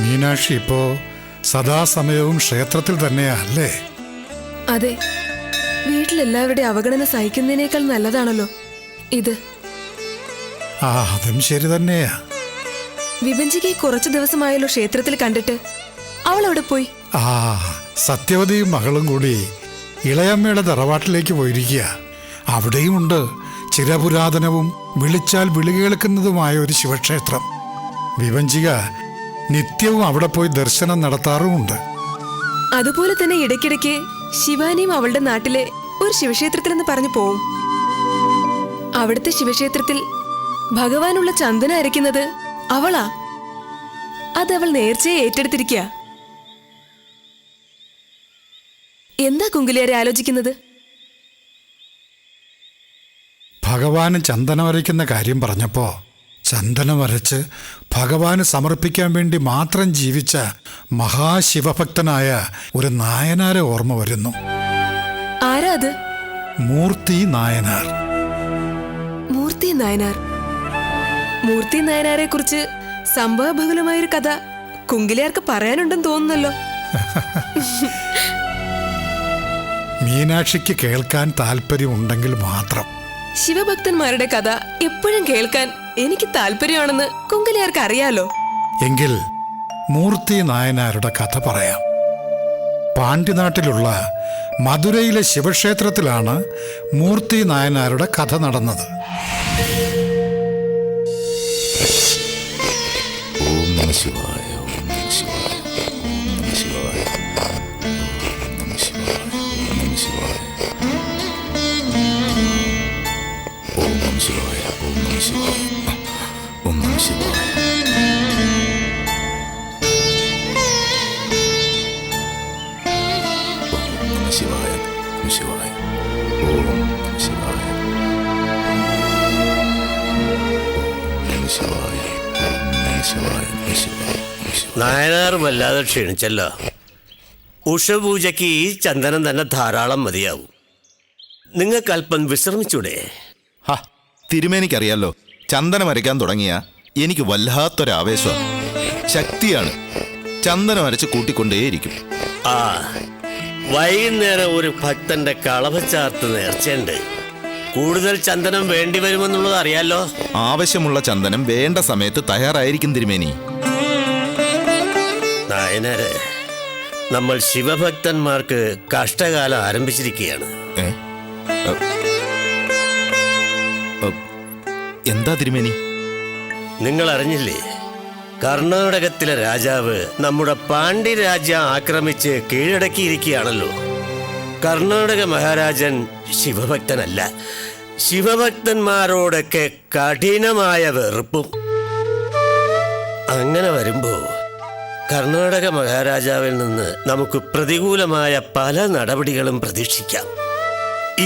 മീനാക്ഷി ഇപ്പോ സദാസമയവും ക്ഷേത്രത്തിൽ തന്നെയല്ലേ അതെ. വീട്ടിലെല്ലാവരുടെ അവഗണന സഹിക്കുന്നതിനേക്കാൾ നല്ലതാണല്ലോ ഇത്. ആ അതും ശരി തന്നെയാ. വിഭജിക്ക് കുറച്ചു ദിവസമായല്ലോ ക്ഷേത്രത്തിൽ കണ്ടിട്ട്. അവൾ അവിടെ പോയി? ആ സത്യവതിയും മകളും കൂടി ഇളയമ്മയുടെ തറവാട്ടിലേക്ക് പോയിരിക്കുക. അവിടെയുമുണ്ട് ചിരപുരാതനവും വിളിച്ചാൽ വിളി കേൾക്കുന്നതുമായ ഒരു ശിവക്ഷേത്രം. വിവഞ്ചിക നിത്യവും അവിടെ പോയി ദർശനം നടത്താറുമുണ്ട്. അതുപോലെ തന്നെ ഇടയ്ക്കിടയ്ക്ക് ശിവാനിയും അവളുടെ നാട്ടിലെ ഒരു ശിവക്ഷേത്രത്തിൽ എന്ന് പറഞ്ഞു പോവും. അവിടുത്തെ ശിവക്ഷേത്രത്തിൽ ഭഗവാനുള്ള ചന്ദന അരയ്ക്കുന്നത് അവളാ. അത് അവൾ നേർച്ചയെ ഏറ്റെടുത്തിരിക്കുക എന്താ കുങ്കുലിയാരെ ആലോചിക്കുന്നത്? ഭഗവാന് ചന്ദനം അരയ്ക്കുന്ന കാര്യം പറഞ്ഞപ്പോ ചന്ദനം വരച്ച് ഭഗവാന് സമർപ്പിക്കാൻ വേണ്ടി മാത്രം ജീവിച്ച മഹാശിവഭക്തനായ ഒരു നായനാരെ ഓർമ്മ വരുന്നു. ആരാ അത്? മൂർത്തി നായനാർ. മൂർത്തി നായനാർ. മൂർത്തി നായനാരെ കുറിച്ച് സംഭവബഹുലമായൊരു കഥ കുങ്കിലിയാർക്ക് പറയാനുണ്ടെന്ന് തോന്നുന്നല്ലോ. മീനാക്ഷിക്ക് കേൾക്കാൻ താല്പര്യമുണ്ടെങ്കിൽ മാത്രം. ശിവഭക്തന്മാരുടെ കഥ എപ്പോഴും കേൾക്കാൻ എനിക്ക് താല്പര്യമാണെന്ന് കുങ്കലിയാർക്ക് അറിയാലോ. എങ്കിൽ മൂർത്തി നായനാരുടെ കഥ പറയാം. പാണ്ഡ്യനാട്ടിലുള്ള മധുരയിലെ ശിവക്ഷേത്രത്തിലാണ് മൂർത്തി നായനാരുടെ കഥ നടന്നത്. ഓം നമ ശിവായ ശിവായ ഒന്നും നായനാർ വല്ലാതെ ക്ഷീണിച്ചല്ലോ. ഉഷപൂജയ്ക്ക് ഈ ചന്ദനം തന്നെ ധാരാളം മതിയാവും. നിങ്ങൾക്കൽപ്പം വിശ്രമിച്ചൂടെ? തിരുമേനിക്കറിയാലോ. ചന്ദനം അരയ്ക്കാൻ തുടങ്ങിയ എനിക്ക് വല്ലാത്തൊരാവേശമാണ് ശക്തിയാണ്. ചന്ദനം അരച്ച് കൂട്ടിക്കൊണ്ടേയിരിക്കും. ആ വൈകുന്നേരം ഒരു ഭക്തന്റെ കളവച്ചാർത്ത് നേർച്ചയുണ്ട്. കൂടുതൽ ചന്ദനം വേണ്ടി വരുമെന്നുള്ളത് അറിയാലോ? ആവശ്യമുള്ള ചന്ദനം വേണ്ട സമയത്ത് തയ്യാറായിരിക്കും തിരുമേനി. നായനാര് നമ്മൾ ശിവഭക്തന്മാർക്ക് കഷ്ടകാലം ആരംഭിച്ചിരിക്കുകയാണ്. ഏ? എന്താ തിരുമേനി? നിങ്ങൾ അറിഞ്ഞില്ലേ കർണാടകത്തിലെ രാജാവ് നമ്മുടെ പാണ്ഡ്യ രാജ്യം ആക്രമിച്ച് കീഴടക്കിയിരിക്കുകയാണല്ലോ. കർണാടക മഹാരാജൻ ശിവഭക്തനല്ല. ശിവഭക്തന്മാരോടൊക്കെ കഠിനമായ വെറുപ്പും. അങ്ങനെ വരുമ്പോൾ കർണാടക മഹാരാജാവിൽ നിന്ന് നമുക്ക് പ്രതികൂലമായ പല നടപടികളും പ്രതീക്ഷിക്കാം.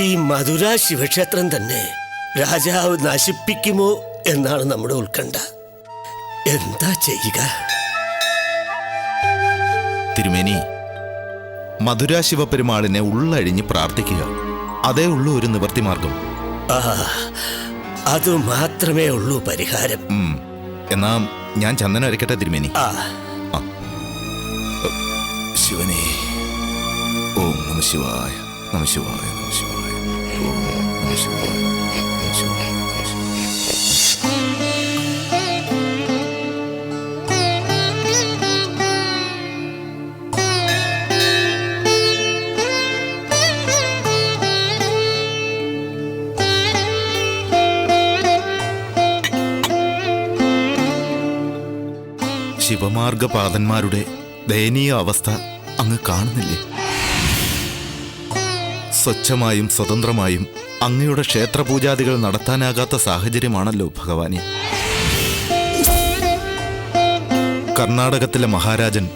ഈ മധുര ശിവക്ഷേത്രം തന്നെ രാജാവ് നശിപ്പിക്കുമോ എന്നാണ് നമ്മുടെ ഉത്കണ്ഠ. എന്താ ചെയ്യുക? തിരുമേനി മധുര ശിവപെരുമാളിനെ ഉള്ളഴിഞ്ഞ് പ്രാർത്ഥിക്കുക. അതേ ഉള്ളൂ ഒരു നിവർത്തിമാർഗം. ആ അത് മാത്രമേ ഉള്ളൂ പരിഹാരം. എന്നാ ഞാൻ ചന്ദനം അരക്കട്ടെ തിരുമേനി. ആ. ശിവനെ ഓം നമ ശിവായ നമ ശിവായ നമ ശിവായ ഓം നമ ശിവായ. ശിവമാർഗപാദന്മാരുടെ ദയനീയ അവസ്ഥ അങ്ങ് കാണുന്നില്ലേ? സ്വച്ഛമായും സ്വതന്ത്രമായും അങ്ങയുടെ ക്ഷേത്രപൂജാദികൾ നടത്താനാകാത്ത സാഹചര്യമാണല്ലോ ഭഗവാനെ. കർണാടകത്തിലെ മഹാരാജൻ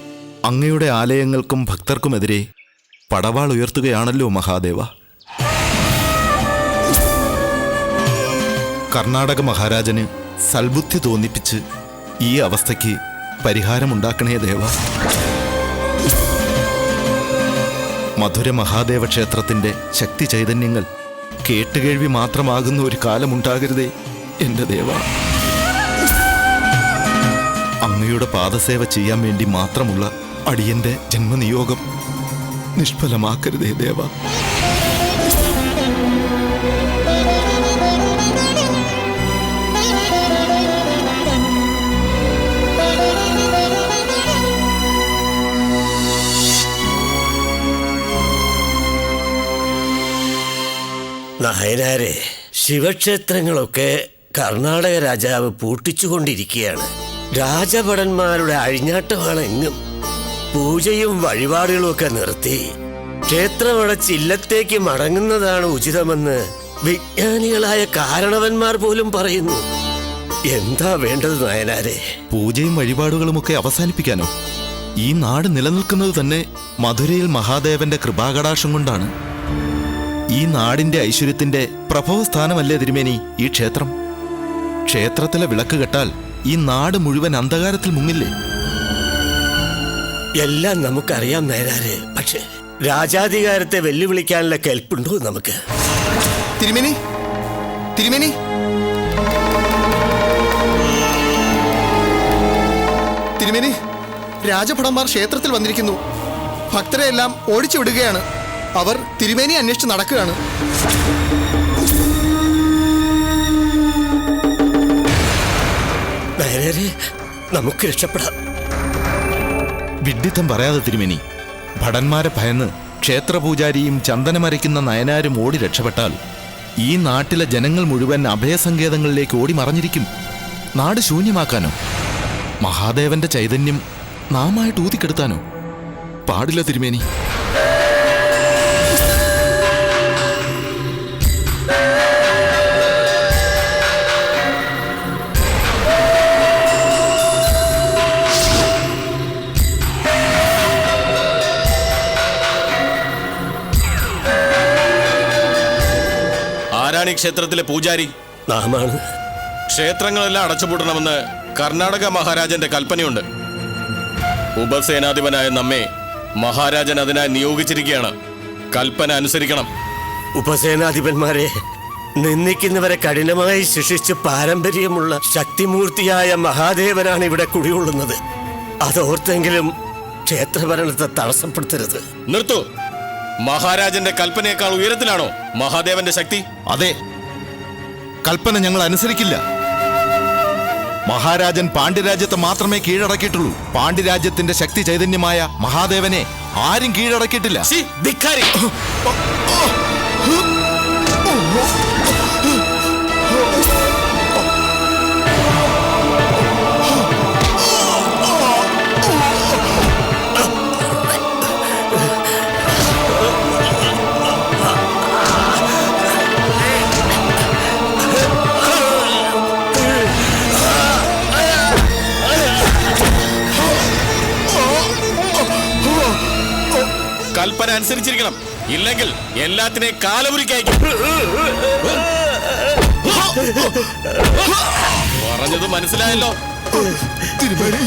അങ്ങയുടെ ആലയങ്ങൾക്കും ഭക്തർക്കുമെതിരെ പടവാൾ ഉയർത്തുകയാണല്ലോ മഹാദേവ. കർണാടക മഹാരാജന് സൽബുദ്ധി തോന്നിപ്പിച്ച് ഈ അവസ്ഥയ്ക്ക് പരിഹാരമുണ്ടാക്കണേ ദേവ. മധുര മഹാദേവ ക്ഷേത്രത്തിന്റെ ശക്തി ചൈതന്യങ്ങൾ കേട്ടുകേഴ്വി മാത്രമാകുന്ന ഒരു കാലമുണ്ടാകരുതേ എന്റെ ദേവ. അങ്ങയുടെ പാദസേവ ചെയ്യാൻ വേണ്ടി മാത്രമുള്ള അടിയന്റെ ജന്മനിയോഗം നിഷ്ഫലമാക്കരുതേ ദേവ. നായനാരെ ശിവക്ഷേത്രങ്ങളൊക്കെ കർണാടക രാജാവ് പൂട്ടിച്ചുകൊണ്ടിരിക്കുകയാണ്. രാജഭടന്മാരുടെ അഴിഞ്ഞാട്ടമാണ് എങ്ങും. പൂജയും വഴിപാടുകളും ഒക്കെ നിർത്തി. ക്ഷേത്രമടച്ച് ഇല്ലത്തേക്ക് മടങ്ങുന്നതാണ് ഉചിതമെന്ന് വിജ്ഞാനികളായ കാരണവന്മാർ പോലും പറയുന്നു. എന്താ വേണ്ടത് നായനാരെ പൂജയും വഴിപാടുകളുമൊക്കെ അവസാനിപ്പിക്കാനോ? ഈ നാട് നിലനിൽക്കുന്നത് തന്നെ മധുരയിൽ മഹാദേവന്റെ കൃപാകടാക്ഷം കൊണ്ടാണ്. ഈ നാടിന്റെ ഐശ്വര്യത്തിന്റെ പ്രഭവസ്ഥാനമല്ലേ തിരുമേനി ഈ ക്ഷേത്രം? ക്ഷേത്രത്തിലെ വിളക്ക് കെട്ടാൽ ഈ നാട് മുഴുവൻ അന്ധകാരത്തിൽ മുങ്ങില്ലേ? എല്ലാം നമുക്കറിയാം നേരാരെ പക്ഷേ രാജാധികാരത്തെ വെല്ലുവിളിക്കാനുള്ള കെൽപ്പുണ്ടോ നമുക്ക്? തിരുമേനി? തിരുമേനി? തിരുമേനി രാജഭടന്മാർ ക്ഷേത്രത്തിൽ വന്നിരിക്കുന്നു. ഭക്തരെ എല്ലാം ഓടിച്ചു വിടുകയാണ്. അവർ തിരുമേനി അന്വേഷിച്ച് നടക്കുകയാണ്. നേരെ നമുക്ക് രക്ഷപ്പെടാം. വിഡ്ഢിത്തം പറയാതെ തിരുമേനി ഭടന്മാരെ ഭയന്ന് ക്ഷേത്രപൂജാരിയും ചന്ദനമരയ്ക്കുന്ന നയനാരും ഓടി രക്ഷപ്പെട്ടാൽ ഈ നാട്ടിലെ ജനങ്ങൾ മുഴുവൻ അഭയസങ്കേതങ്ങളിലേക്ക് ഓടി മറഞ്ഞിരിക്കും. നാട് ശൂന്യമാക്കാനോ? മഹാദേവന്റെ ചൈതന്യം നാമായിട്ട് ഊതിക്കെടുത്താനോ? പാടില്ല തിരുമേനി. ക്ഷേത്രത്തിലെ പൂജാരി. നാമാണ്. ക്ഷേത്രങ്ങളെല്ലാം അടച്ചുപൂട്ടണമെന്ന് കർണാടക മഹാരാജന്റെ കൽപ്പനയുണ്ട്. ഉപസേനാധിപനായ നമ്മെ മഹാരാജൻ അതിനായി നിയോഗിച്ചിരിക്കുകയാണ്. കൽപ്പന അനുസരിക്കണം. ഉപസേനാധിപന്മാരെ നിന്ദിക്കുന്നവരെ കഠിനമായി ശിക്ഷിച്ച് പാരമ്പര്യമുള്ള ശക്തിമൂർത്തിയായ മഹാദേവനാണ് ഇവിടെ കുടികൊള്ളുന്നത്. അതോർത്തെങ്കിലും ക്ഷേത്രഭരണത്തെ തടസ്സപ്പെടുത്തരുത്. നിർത്തു. മഹാരാജന്റെ കൽപ്പനയേക്കാൾ ഉയരത്തിലാണോ മഹാദേവന്റെ ശക്തി? അതെ. കൽപ്പന ഞങ്ങൾ അനുസരിക്കില്ല. മഹാരാജൻ പാണ്ഡ്യരാജ്യത്തെ മാത്രമേ കീഴടക്കിയിട്ടുള്ളൂ. പാണ്ഡ്യരാജ്യത്തിന്റെ ശക്തി ചൈതന്യമായ മഹാദേവനെ ആരും കീഴടക്കിയിട്ടില്ല. ധിക്കാരി. കൽപ്പന അനുസരിച്ചിരിക്കണം. ഇല്ലെങ്കിൽ എല്ലാത്തിനെയും കാലപുരിക്കയക്കും പറഞ്ഞത് മനസ്സിലായല്ലോ. തിരുമേനി.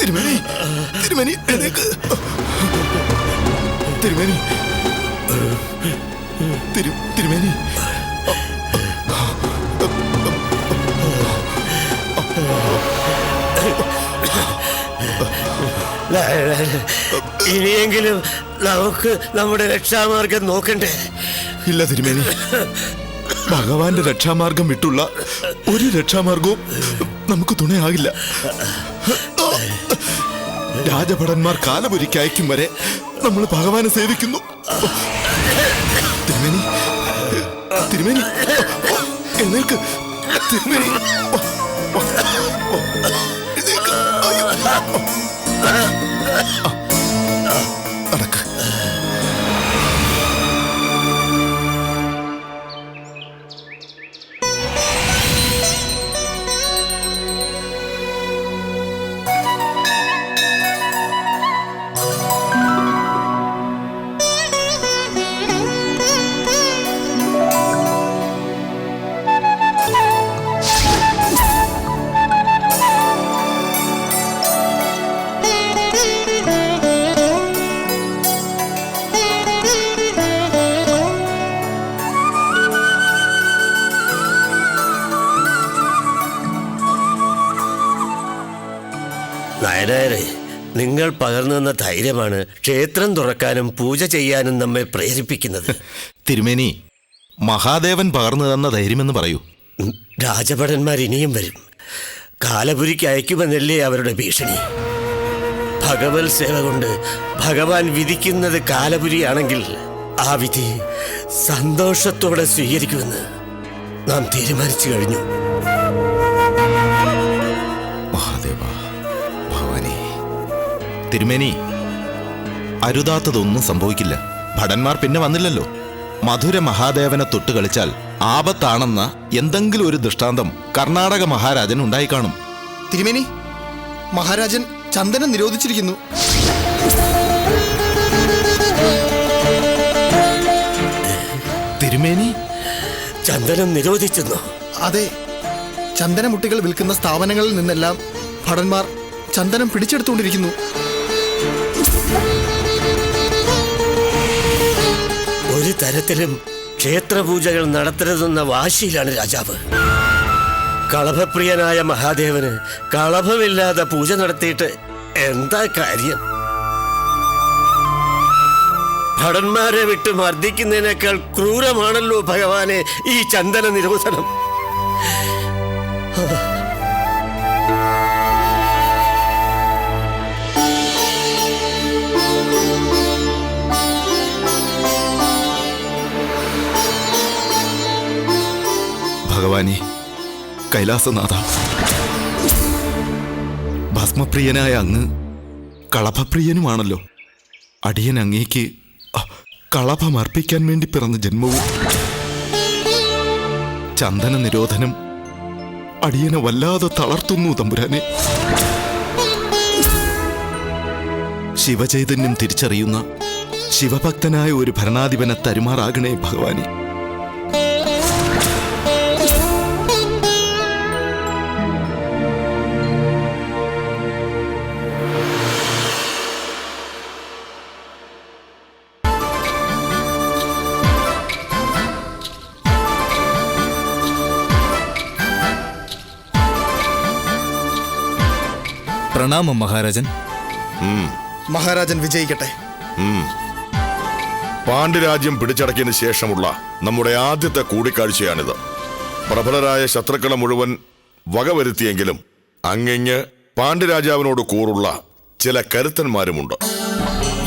തിരുമേനി. തിരുമേനി. തിരുമേനി തിരുമേനി. ഇനിയെങ്കിലും നമുക്ക് നമ്മുടെ രക്ഷാമാർഗം നോക്കണ്ടേ? ഇല്ല തിരുമേനി. ഭഗവാന്റെ രക്ഷാമാർഗം വിട്ടുള്ള ഒരു രക്ഷാമാർഗവും നമുക്ക് തുണയാകില്ല. രാജഭടന്മാർ കാലപുരിക്ക് അയക്കും വരെ നമ്മൾ ഭഗവാനെ സേവിക്കുന്നു. തിരുമേനി തിരുമേനി എഴുന്നേൽക്ക്. തിരുമേനി എഴുന്നേൽക്ക്. പകർന്നു തന്ന ധൈര്യമാണ് ക്ഷേത്രം തുറക്കാനും പൂജ ചെയ്യാനും നമ്മെ പ്രേരിപ്പിക്കുന്നത്. തിരുമേനി മഹാദേവൻ പകർന്നു തന്ന ധൈര്യമെന്ന് പറയൂ. രാജഭടന്മാർ ഇനിയും വരും. കാലപുരിക്ക് അയക്കുമെന്നല്ലേ അവരുടെ ഭീഷണി. ഭഗവത് സേവ കൊണ്ട് ഭഗവാൻ വിധിക്കുന്നത് കാലപുരിയാണെങ്കിൽ ആ വിധി സന്തോഷത്തോടെ സ്വീകരിക്കുമെന്ന് നാം തീരുമാനിച്ചു കഴിഞ്ഞു. തിരുമേനി അരുതാത്തതൊന്നും സംഭവിക്കില്ല. ഭടന്മാർ പിന്നെ വന്നില്ലല്ലോ. മധുര മഹാദേവനെ തൊട്ട് കളിച്ചാൽ ആപത്താണെന്ന എന്തെങ്കിലും ഒരു ദൃഷ്ടാന്തം കർണാടക മഹാരാജൻ ഉണ്ടായി കാണും. തിരുമേനി മഹാരാജൻ ചന്ദനം നിരോധിച്ചിരിക്കുന്നു. തിരുമേനി ചന്ദനം നിരോധിച്ചെന്നോ അതെ ചന്ദനമുട്ടികൾ വിൽക്കുന്ന സ്ഥാപനങ്ങളിൽ നിന്നെല്ലാം ഭടന്മാർ ചന്ദനം പിടിച്ചെടുത്തുകൊണ്ടിരിക്കുന്നു. ഒരു തരത്തിലും ക്ഷേത്രപൂജകൾ നടത്തരുതെന്ന വാശിയിലാണ് രാജാവ്. കളഭപ്രിയനായ മഹാദേവന് കളഭമില്ലാതെ പൂജ നടത്തിയിട്ട് എന്താ കാര്യം? ഭടന്മാരെ വിട്ട് മർദ്ദിക്കുന്നതിനേക്കാൾ ക്രൂരമാണല്ലോ ഭഗവാനെ ഈ ചന്ദന നിരോധനം. ഭഗവാനെ കൈലാസനാഥ. ഭസ്മപ്രിയനായ അങ്ങ് കളഭപ്രിയനുമാണല്ലോ. അടിയൻ അങ്ങേക്ക് കളഭമർപ്പിക്കാൻ വേണ്ടി പിറന്ന ജന്മവും ചന്ദന നിരോധനം അടിയനെ വല്ലാതെ തളർത്തുന്നു തമ്പുരാനെ. ശിവചൈതന്യം തിരിച്ചറിയുന്ന ശിവഭക്തനായ ഒരു ഭരണാധിപനെ തരുമാറാകണേ ഭഗവാനെ. പ്രണാമം മഹാരാജൻ. മഹാരാജൻ വിജയിക്കട്ടെ. പാണ്ഡ്യരാജ്യം പിടിച്ചടക്കിയതിന് ശേഷമുള്ള നമ്മുടെ ആദ്യത്തെ കൂടിക്കാഴ്ചയാണിത്. പ്രബലരായ ശത്രുക്കളെ മുഴുവൻ വകവരുത്തിയെങ്കിലും അങ്ങിങ്ങ് പാണ്ഡ്യരാജാവിനോട് കൂറുള്ള ചില കരുത്തന്മാരുമുണ്ട്.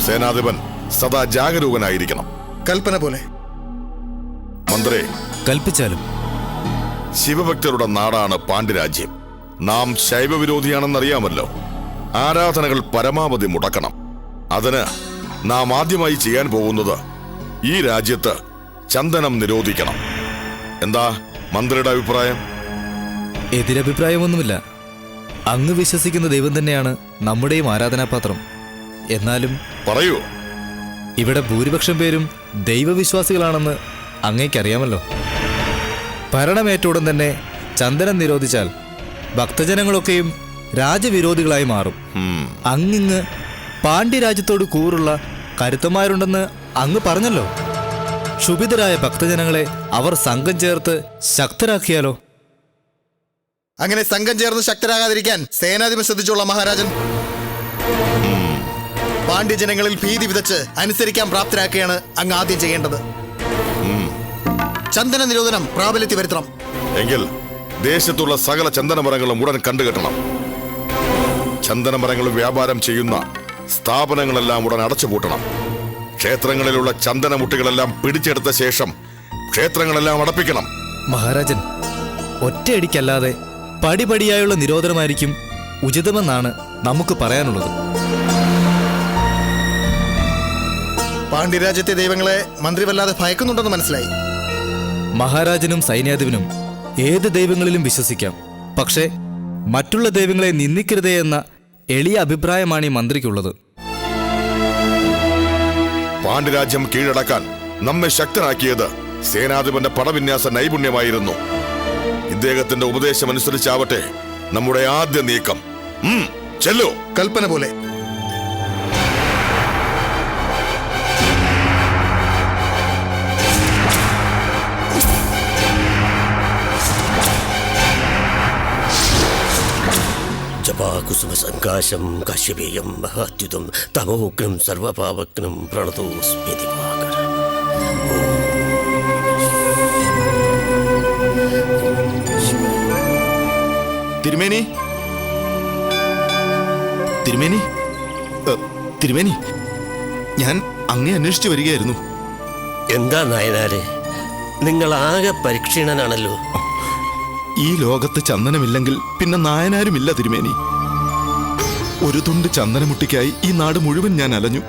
സേനാധിപൻ സദാ ജാഗരൂകനായിരിക്കണം. കൽപ്പന പോലെ. മന്ത്രി കൽപ്പിച്ചാലും. ശിവഭക്തരുടെ നാടാണ് പാണ്ഡ്യരാജ്യം. നാം ശൈവവിരോധിയാണെന്നറിയാമല്ലോ. ആരാധനകൾ പരമാവധി മുടക്കണം. അതിന് നാം ആദ്യമായി ചെയ്യാൻ പോകുന്നത് ഈ രാജ്യത്ത് ചന്ദനം നിരോധിക്കണം. എന്താ മന്ത്രിയുടെ അഭിപ്രായം? എതിരഭിപ്രായമൊന്നുമില്ല. അങ്ങ് വിശ്വസിക്കുന്ന ദൈവം തന്നെയാണ് നമ്മുടെയും ആരാധനാപാത്രം. എന്നാലും പറയൂ. ഇവിടെ ഭൂരിപക്ഷം പേരും ദൈവവിശ്വാസികളാണെന്ന് അങ്ങേക്കറിയാമല്ലോ. ഭരണമേറ്റുടൻ തന്നെ ചന്ദനം നിരോധിച്ചാൽ ഭക്തജനങ്ങളൊക്കെയും രാജവിരോധികളായി മാറും. അങ്ങിങ്ങ് പാണ്ഡ്യരാജ്യത്തോട് കൂറുള്ള കരുത്തന്മാരുണ്ടെന്ന് അങ്ങ് പറഞ്ഞല്ലോ. ക്ഷുഭിതരായ ഭക്തജനങ്ങളെ അവർ സംഘം ചേർത്ത് ശക്തരാക്കിയാലോ? അങ്ങനെ സംഘം ചേർന്ന് ശക്തരാകാതിരിക്കാൻ സേനാധിപൻ ശ്രദ്ധിച്ചുള്ള മഹാരാജൻ പാണ്ഡ്യജനങ്ങളിൽ ഭീതി വിതച്ച് അനുസരിക്കാൻ പ്രാപ്തരാക്കുകയാണ് അങ്ങ് ആദ്യം ചെയ്യേണ്ടത്. ചന്ദന നിരോധനം പ്രാബല്യത്തിൽ വരുത്തണം. എങ്കിൽ ദേശത്തുള്ള സകല ചന്ദനമരങ്ങളും ഉടൻ കണ്ടുകെട്ടണം. ചന്ദനമരങ്ങൾ വ്യാപാരം ചെയ്യുന്ന സ്ഥാപനങ്ങളെല്ലാം ഉടൻ അടച്ചുപൂട്ടണം. ക്ഷേത്രങ്ങളിലുള്ള ചന്ദനമുട്ടികളെല്ലാം പിടിച്ചെടുത്ത ശേഷം ക്ഷേത്രങ്ങളെല്ലാം അടപ്പിക്കണം. മഹാരാജൻ ഒറ്റയടിക്കല്ലാതെ പടിപടിയായുള്ള നിരോധനമായിരിക്കും ഉചിതമെന്നാണ് നമുക്ക് പറയാനുള്ളത്. പാണ്ഡ്യരാജ്യത്തെ ദൈവങ്ങളെ മന്ത്രി വല്ലാതെ ഭയക്കുന്നുണ്ടെന്ന് മനസ്സിലായി. മഹാരാജനും സൈന്യാധിപനും ഏത് ദൈവങ്ങളിലും വിശ്വസിക്കാം. പക്ഷേ മറ്റുള്ള ദൈവങ്ങളെ നിന്ദിക്കരുതേ എന്ന എളിയ അഭിപ്രായമാണ് ഈ മന്ത്രിക്കുള്ളത്. പാണ്ഡ്യരാജ്യം കീഴടക്കാൻ നമ്മെ ശക്തനാക്കിയത് സേനാധിപന്റെ പടവിന്യാസ നൈപുണ്യമായിരുന്നു. ഇദ്ദേഹത്തിന്റെ ഉപദേശം അനുസരിച്ചാവട്ടെ നമ്മുടെ ആദ്യ നീക്കം. ചെല്ലോ ചെല്ലു. കൽപ്പന പോലെ. കുസുമസങ്കാശം കശ്യപേയം മഹാത്യുതം തമോഗ്നം സർവപാവഗ്നം പ്രണതോസ്മി ദിവാകര തിരുമേനി? തിരുമേനി തിരുമേനി ഞാൻ അങ്ങേ അന്വേഷിച്ചു വരികയായിരുന്നു. എന്താ നായനാരെ? നിങ്ങൾ ആകെ പരിക്ഷീണനാണല്ലോ ഈ ലോകത്ത് ചന്ദനമില്ലെങ്കിൽ പിന്നെ നായനാരുമില്ല തിരുമേനി. ഒരു തുണ്ട് ചന്ദനമുട്ടിക്കായി ഈ നാട് മുഴുവൻ ഞാൻ അലഞ്ഞു.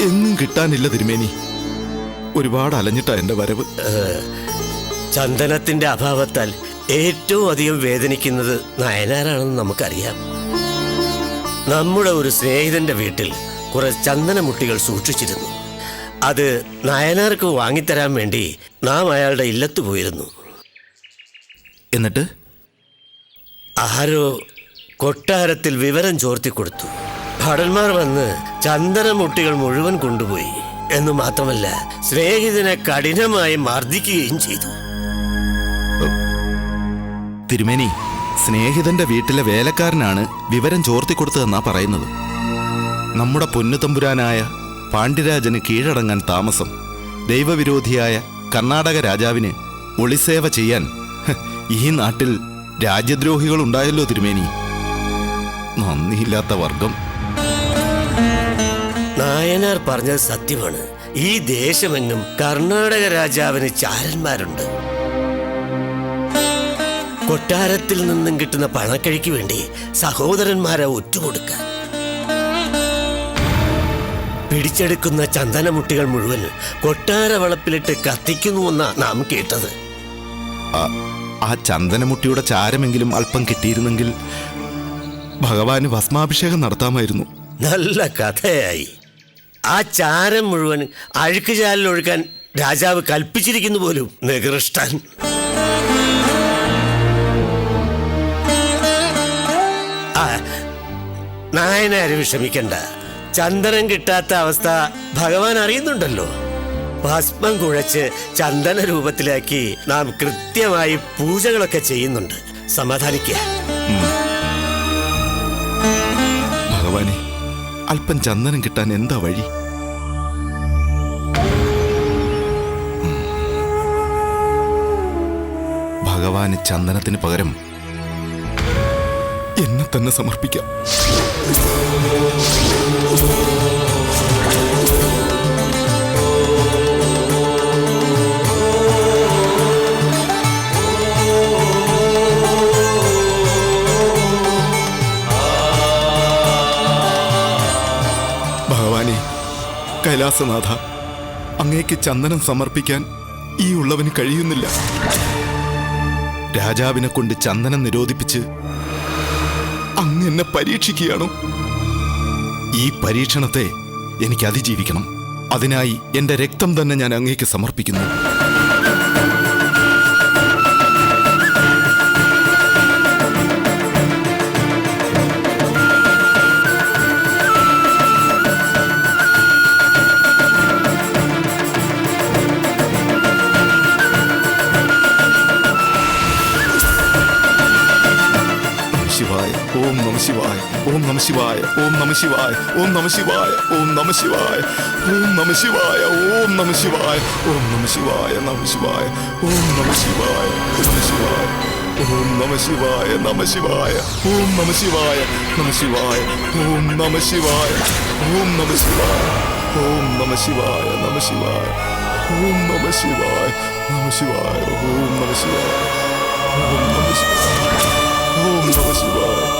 എങ്ങും കിട്ടാനില്ല തിരുമേനി. ഒരുപാട് അലഞ്ഞിട്ടാ എന്റെ വരവ്. ചന്ദനത്തിന്റെ അഭാവത്താൽ ഏറ്റവും അധികം വേദനിക്കുന്നത് നായനാരാണെന്ന് നമുക്കറിയാം. നമ്മുടെ ഒരു സ്നേഹിതന്റെ വീട്ടിൽ കുറെ ചന്ദനമുട്ടികൾ സൂക്ഷിച്ചിരുന്നു. അത് നായനാർക്ക് വാങ്ങിത്തരാൻ വേണ്ടി നാം അയാളുടെ ഇല്ലത്ത് പോയിരുന്നു. എന്നിട്ട്? ആരോ കൊട്ടാരത്തിൽ വിവരം ചോർത്തി കൊടുത്തു. ഭടന്മാർ വന്ന് ചന്ദനമുട്ടികൾ മുഴുവൻ കൊണ്ടുപോയി. എന്ന് മാത്രമല്ല സ്നേഹിതനെ കഠിനമായി മർദ്ദിക്കുകയും ചെയ്തു. തിരുമേനി സ്നേഹിതന്റെ വീട്ടിലെ വേലക്കാരനാണ് വിവരം ചോർത്തി കൊടുത്തതെന്നാ പറയുന്നത്. നമ്മുടെ പൊന്നുതമ്പുരാനായ പാണ്ഡ്യരാജന് കീഴടങ്ങാൻ താമസം ദൈവവിരോധിയായ കർണാടക രാജാവിന് ഒളിസേവ ചെയ്യാൻ ഈ നാട്ടിൽ രാജ്യദ്രോഹികൾ ഉണ്ടായല്ലോ തിരുമേനി. നന്ദിയില്ലാത്ത വർഗം. നായനാർ പറഞ്ഞത് സത്യമാണ്. ഈ ദേശമെങ്ങും കർണാടക രാജാവിന് ചാരന്മാരുണ്ട്. കൊട്ടാരത്തിൽ നിന്നും കിട്ടുന്ന പണക്കഴിക്ക് വേണ്ടി സഹോദരന്മാരെ ഒറ്റുകൊടുക്കാൻ പിടിച്ചെടുക്കുന്ന ചന്ദനമുട്ടികൾ മുഴുവൻ കൊട്ടാര വളപ്പിലിട്ട് കത്തിക്കുന്നുവെന്നാ നാം കേട്ടത്. ആ- ചന്ദനമുട്ടിയുടെ ചാരമെങ്കിലും അല്പം കിട്ടിയിരുന്നെങ്കിൽ ഭഗവാന് ഭസ്മാഭിഷേകം നടത്താമായിരുന്നു. നല്ല കഥയായി. ആ ചാരം മുഴുവൻ അഴുക്കുചാലിൽ ഒഴുക്കാൻ രാജാവ് കൽപ്പിച്ചിരിക്കുന്നു പോലും നികൃഷ്ടൻ. നായനാരും വിഷമിക്കണ്ട. ചന്ദനം കിട്ടാത്ത അവസ്ഥ ഭഗവാൻ അറിയുന്നുണ്ടല്ലോ. ഭസ്മം കുഴച്ച് ചന്ദന രൂപത്തിലാക്കി നാം കൃത്യമായി പൂജകളൊക്കെ ചെയ്യുന്നുണ്ട്. സമാധാനിക്കുക. ഭഗവാനെ അല്പം ചന്ദനം കിട്ടാൻ എന്താ വഴി. ഭഗവാന് ചന്ദനത്തിന് പകരം എന്നെ തന്നെ സമർപ്പിക്കാം. കൈലാസനാഥ അങ്ങേക്ക് ചന്ദനം സമർപ്പിക്കാൻ ഈ ഉള്ളവന് കഴിയുന്നില്ല. രാജാവിനെ കൊണ്ട് ചന്ദനം നിരോധിപ്പിച്ച് അങ്ങ് എന്നെ പരീക്ഷിക്കുകയാണോ? ഈ പരീക്ഷണത്തെ എനിക്ക് അതിജീവിക്കണം. അതിനായി എന്റെ രക്തം തന്നെ ഞാൻ അങ്ങേക്ക് സമർപ്പിക്കുന്നു. ശിവായ ഓം നമ ശിവായ ഓം നമ ശിവായ ഓം നമ ശിവായ ഓം നമ ശിവായ ഓം നമ ശിവായ ഓം നമ ശിവായ നമ ശിവായ ഓം നമ ശിവായ നമ ശിവായ ഓം നമ ശിവായ നമ ശിവായ ഓം നമ ശിവായ നമ ശിവായ ഓം നമ ശിവായ ഓം നമ ശിവായ ഓം നമ ശിവായ നമ ശിവായ ഓം നമ ശിവായ നമ ശിവായ ഓം നമ ശിവായ ഓം നമ ശിവായ ഓം നമ ശിവായ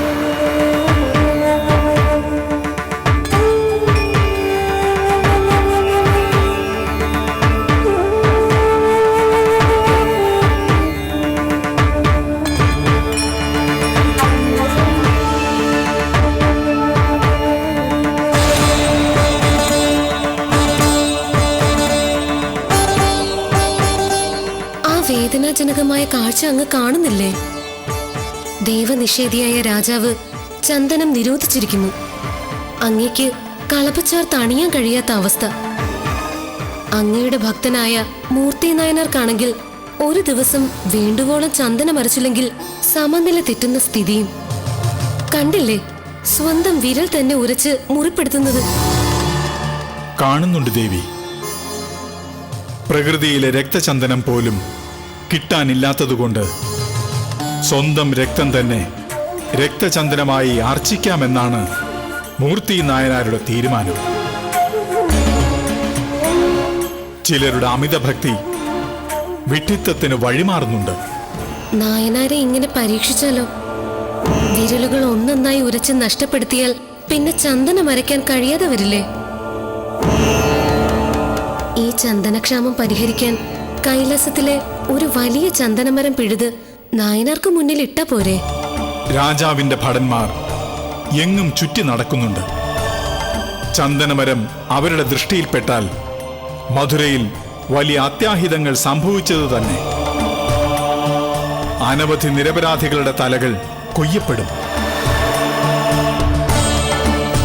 വേദനാജനകമായ കാഴ്ച അങ്ങ് കാണുന്നില്ലേ? ദൈവനിഷേധിയായ രാജാവ് ചന്ദനം നിരോധിച്ചിരിക്കുന്നു. അങ്ങയ്ക്ക് കളപ്പച്ചാർ തണിയാൻ കഴിയാത്ത അവസ്ഥ. അങ്ങയുടെ ഭക്തനായ മൂർത്തി നായനാർക്കാണെങ്കിൽ ഒരു ദിവസം വേണ്ടുവോളം ചന്ദനം അരച്ചില്ലെങ്കിൽ സമനില തെറ്റുന്ന സ്ഥിതിയും. കണ്ടില്ലേ? സ്വന്തം വിരൽ തന്നെ ഉരച്ച് മുറിപ്പെടുത്തുന്നത്. കാണുന്നുണ്ട് ദേവി. പ്രകൃതിയിലെ രക്തചന്ദനം പോലും കിട്ടാനില്ലാത്തതുകൊണ്ട് സ്വന്തം രക്തം തന്നെ രക്തചന്ദനമായി ആർച്ചിക്കാമെന്നാണ് മൂർത്തി നായനാരുടെ തീരുമാനം. ചിലരുടെ അമിതഭക്തി വിഡ്ഢിത്തത്തിന് വഴിമാറുന്നുണ്ട്. നായനാരെ ഇങ്ങനെ പരീക്ഷിച്ചാലോ? വിരലുകൾ ഒന്നൊന്നായി ഉരച്ച് നഷ്ടപ്പെടുത്തിയാൽ പിന്നെ ചന്ദനം അരയ്ക്കാൻ കഴിയാതെ വരില്ലേ? ഈ ചന്ദനക്ഷാമം പരിഹരിക്കാൻ കൈലാസത്തിലെ ഒരു വലിയ ചന്ദനമരം പിഴുത് നായനാർക്ക് മുന്നിൽ ഇട്ട പോരെ. രാജാവിന്റെ ഭടന്മാർ എങ്ങും ചുറ്റി നടക്കുന്നുണ്ട്. ചന്ദനമരം അവരുടെ ദൃഷ്ടിയിൽപ്പെട്ടാൽ മധുരയിൽ വലിയ അത്യാഹിതങ്ങൾ സംഭവിച്ചത് തന്നെ. അനവധി നിരപരാധികളുടെ തലകൾ കൊയ്യപ്പെടും.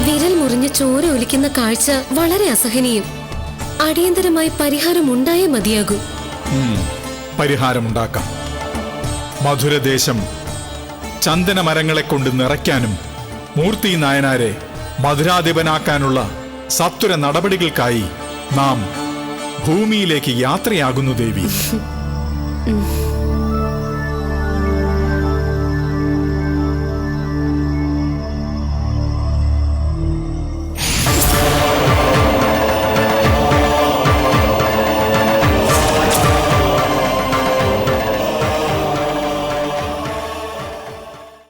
വിരൽ മുറിഞ്ഞ ചോര ഒലിക്കുന്ന കാഴ്ച വളരെ അസഹനീയം. അടിയന്തരമായി പരിഹാരം ഉണ്ടായേ മതിയാകൂ. പരിഹാരമുണ്ടാക്കാം. മധുരദേശം ചന്ദന മരങ്ങളെ കൊണ്ട് നിറയ്ക്കാനും മൂർത്തി നായനാരെ മധുരാധിപനാക്കാനുള്ള സത്വര നടപടികൾക്കായി നാം ഭൂമിയിലേക്ക് യാത്രയാകുന്നു ദേവി.